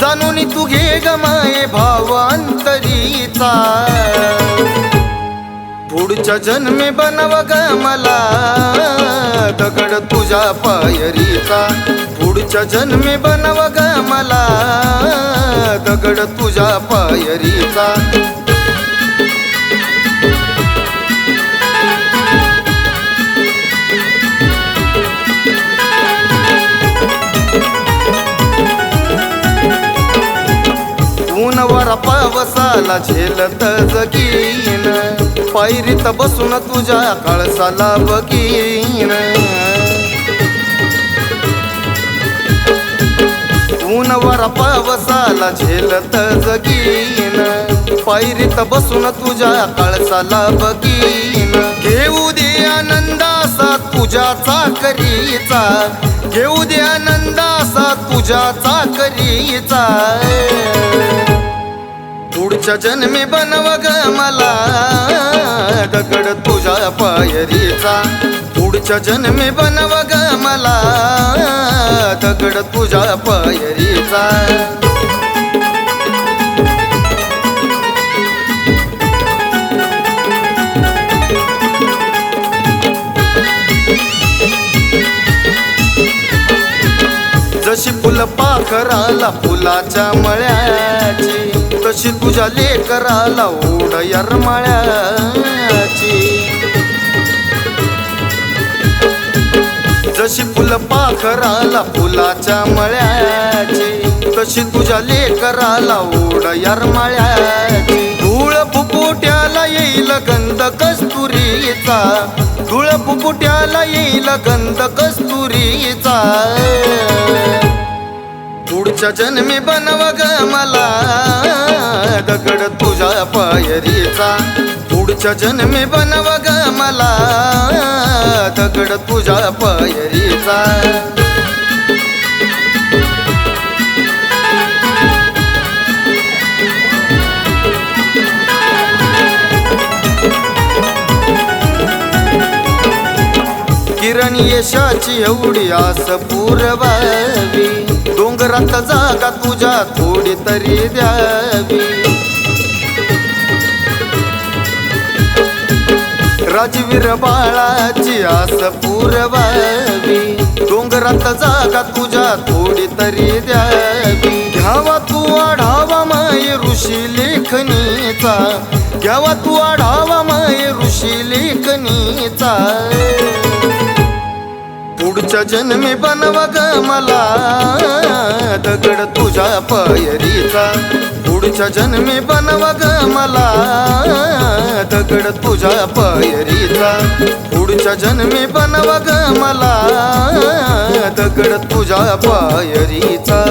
जाणून तू घे ग माये भाव अंतरीचा पुढच्या जन्मे बनव ग मला दगड तुझ्या पायरीचा. पुढच्या जन्मे बनव ग मला दगड तुझ्या पायरीचा. ऊनवर पावसाला झेलत जगीन. पायरीत बसून तुझ्या कळसाला बगीन ऊनवर पावसाला झेलत जगीन. पायरीत बसून तुझ्या कळसाला बगीन घेऊ दे आनंदासा तुझ्या चाकरीचा घेऊ दे आनंदासा तुझ्या चाकरीचा पुढच्या जन्मी बनव ग मला. दगड तुझ्या पायरीचा. पुढच्या जन्मी बनव ग मला. दगड तुझ्या पायरीचा. जशी फुल पाखराला फुलाच्या मळ्याची तशी तुझ्या लेकराला ओढ यरमाळ्याची जशी फुल पाखराला फुलाच्या मळ्याची तशी तुझ्या लेकराला ओढ यरमाळ्याची धूळ फुफुट्याला येईल गंध कस्तुरीचा धूळ फुफुट्याला येईल गंध कस्तुरीचा. पुढच्या जन्मी बनव ग मला. दगड तुझ्या पायरीचा. पुढच्या जन्मी बनव ग मला. दगड तुझ्या पायरीचा. किरण यशाची एवढी आस पुरवावी. डोंगरात जागा तुझ्या थोडी तरी द्यावी. राजवीर बाळाची आस पुरवावी. डोंगरात जागा तुझ्या थोडी तरी द्यावी. घ्यावा तू आढावा माय ऋषी लेखणीचा. घ्यावा तू आढावा माय ऋषी लेखणीचा. पुढच्या जन्मी बनव ग मला दगड तुझ्या पायरीचा. पुढच्या जन्मी बनव ग मला दगड तुझ्या पायरीचा. पुढच्या जन्मी बनव ग मला दगड तुझ्या पायरीचा.